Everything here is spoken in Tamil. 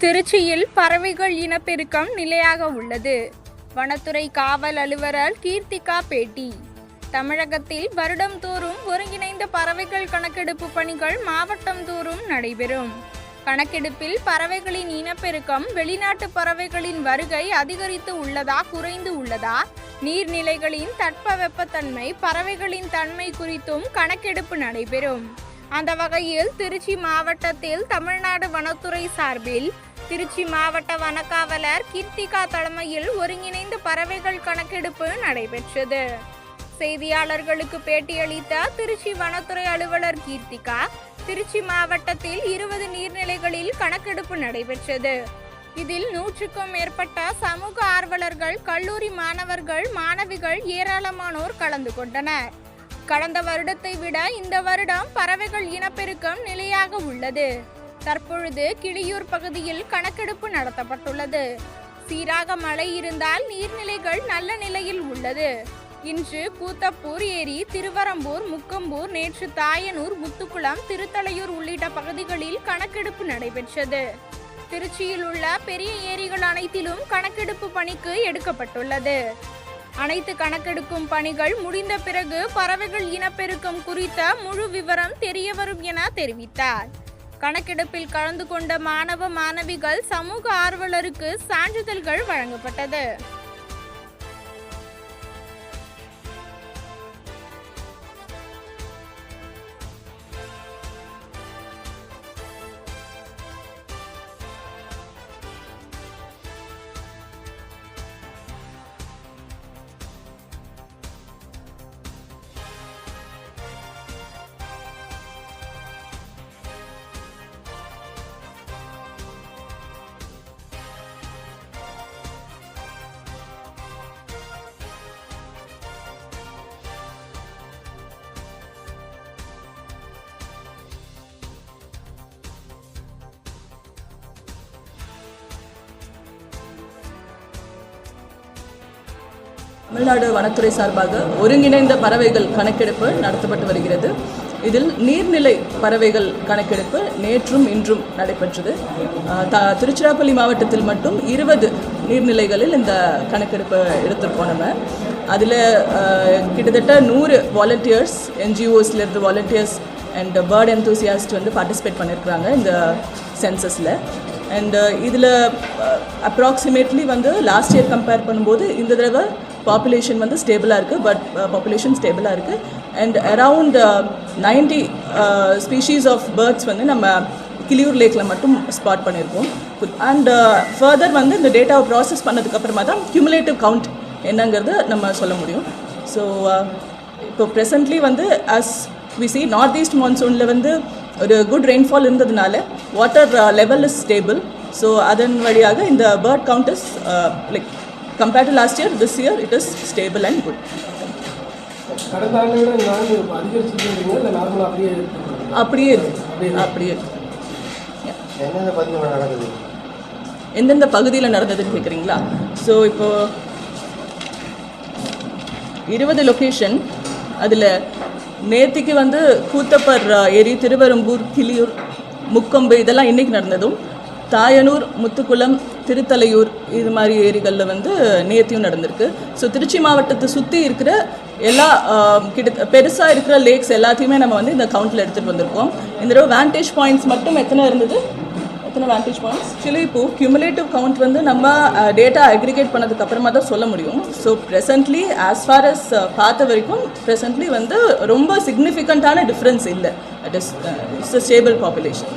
திருச்சியில் பறவைகள் இனப்பெருக்கம் நிலையாக உள்ளது. வனத்துறை காவல் அலுவலர் கீர்த்திகா பேட்டி. தமிழகத்தில் வருடம்தோறும் ஒருங்கிணைந்த பறவைகள் கணக்கெடுப்பு பணிகள் மாவட்டம் தோறும் நடைபெறும். கணக்கெடுப்பில் பறவைகளின் இனப்பெருக்கம் வெளிநாட்டு பறவைகளின் வருகை அதிகரித்து உள்ளதா குறைந்து உள்ளதா நீர்நிலைகளின் தட்பவெப்பத்தன்மை பறவைகளின் தன்மை குறித்தும் கணக்கெடுப்பு நடைபெறும். அந்த வகையில் திருச்சி மாவட்டத்தில் தமிழ்நாடு வனத்துறை சார்பில் திருச்சி மாவட்ட வனக்காவலர் கீர்த்திகா தலைமையில் ஒருங்கிணைந்த பறவைகள் கணக்கெடுப்பு நடைபெற்றது. செய்தியாளர்களுக்கு பேட்டியளித்த திருச்சி வனத்துறை அலுவலர் கீர்த்திகா திருச்சி மாவட்டத்தில் இருபது நீர்நிலைகளில் கணக்கெடுப்பு நடைபெற்றது. இதில் நூற்றுக்கும் மேற்பட்ட சமூக ஆர்வலர்கள் கல்லூரி மாணவர்கள் மாணவிகள் ஏராளமானோர் கலந்து கொண்டனர். கடந்த வருடத்தை விட இந்த வருடம் பறவைகள் இனப்பெருக்கம் நிலையாக உள்ளது. தற்பொழுது கிளியூர் பகுதியில் கணக்கெடுப்பு நடத்தப்பட்டுள்ளது. சீராக மழை இருந்தால் நீர்நிலைகள் நல்ல நிலையில் உள்ளது. இன்று கூத்தப்பூர் ஏரி திருவரம்பூர் முக்கம்பூர் நேற்று தாயனூர் முத்துக்குளம் திருத்தலையூர் உள்ளிட்ட பகுதிகளில் கணக்கெடுப்பு நடைபெற்றது. திருச்சியில் உள்ள பெரிய ஏரிகள் அனைத்திலும் கணக்கெடுப்பு பணிக்கு எடுக்கப்பட்டுள்ளது. அனைத்து கணக்கெடுக்கும் பணிகள் முடிந்த பிறகு பறவைகள் இனப்பெருக்கம் குறித்த முழு விவரம் தெரியவரும் என தெரிவித்தார். கணக்கெடுப்பில் கலந்து கொண்ட மாணவ மாணவிகள் சமூக ஆர்வலருக்கு சான்றிதழ்கள் வழங்கப்பட்டது. தமிழ்நாடு வனத்துறை சார்பாக ஒருங்கிணைந்த பறவைகள் கணக்கெடுப்பு நடத்தப்பட்டு வருகிறது. இதில் நீர்நிலை பறவைகள் கணக்கெடுப்பு நேற்றும் இன்றும் நடைபெற்றது. த- திருச்சிராப்பள்ளி மாவட்டத்தில் மட்டும் இருபது நீர்நிலைகளில் இந்த கணக்கெடுப்பு எடுத்திருக்கோம் நம்ம. அதில் கிட்டத்தட்ட நூறு வாலண்டியர்ஸ் என்ஜிஓஸ்லேருந்து வாலண்டியர்ஸ் அண்ட் பேர்ட் என்தூசியாஸ்ட் வந்து பார்ட்டிசிபேட் பண்ணியிருக்கிறாங்க இந்த சென்சஸில் அண்ட் இதில் அப்ராக்சிமேட்லி வந்து லாஸ்ட் இயர் கம்பேர் பண்ணும்போது இந்த தடவை பாப்புலேஷன் வந்து ஸ்டேபிளாக இருக்குது பட் பாப்புலேஷன் ஸ்டேபிளாக இருக்குது and around ninety species of birds வந்து நம்ம கிளியூர் லேக்கில் மட்டும் ஸ்பாட் பண்ணியிருக்கோம் அண்ட் ஃபர்தர் uh, வந்து இந்த டேட்டாவை ப்ராசஸ் பண்ணதுக்கப்புறமா தான் கியூமுலேட்டிவ் கவுண்ட் என்னங்கிறது நம்ம சொல்ல முடியும். ஸோ uh, இப்போ ப்ரெசன்ட்லி வந்து as we see north east மான்சூனில் வந்து ஒரு குட் ரெயின்ஃபால் இருந்ததுனால water level is stable so அதன் வழியாக இந்த bird count is like compared to last year this year it is stable and good கடந்த ஆண்டை விட நான்கு அதிகரிச்சிருக்கீங்க இல்லை நார்மலாக அப்படியே அப்படியே எந்தெந்த பகுதியில் நடந்ததுன்னு கேட்குறீங்களா ஸோ இப்போ இருபது லொக்கேஷன் அதில் நேத்திக்கு வந்து கூத்தப்பர் ஏரி திருவெரும்பூர் கிளியூர் முக்கொம்பு இதெல்லாம் இன்னைக்கு நடந்ததும். தாயனூர் முத்துக்குளம் திருத்தலையூர் இது மாதிரி ஏரிகளில் வந்து நேத்தியும் நடந்திருக்கு. ஸோ திருச்சி மாவட்டத்தை சுற்றி இருக்கிற எல்லா கிட்ட பெருசாக இருக்கிற லேக்ஸ் எல்லாத்தையுமே நம்ம வந்து இந்த கவுண்டில் எடுத்துகிட்டு வந்திருக்கோம். இந்த தடவை வேண்டேஜ் பாயிண்ட்ஸ் மட்டும் எத்தனை இருந்தது? எத்தனை வேண்டேஜ் பாயிண்ட்ஸ் ஆக்சுவலி இப்போது கியூமுலேட்டிவ் கவுண்ட் வந்து நம்ம டேட்டா அக்ரிகேட் பண்ணதுக்கு அப்புறமா தான் சொல்ல முடியும். So presently as far as பார்த்த வரைக்கும் ப்ரெசன்ட்லி வந்து ரொம்ப சிக்னிஃபிகண்ட்டான டிஃப்ரென்ஸ் இல்லை. It is it's a stable population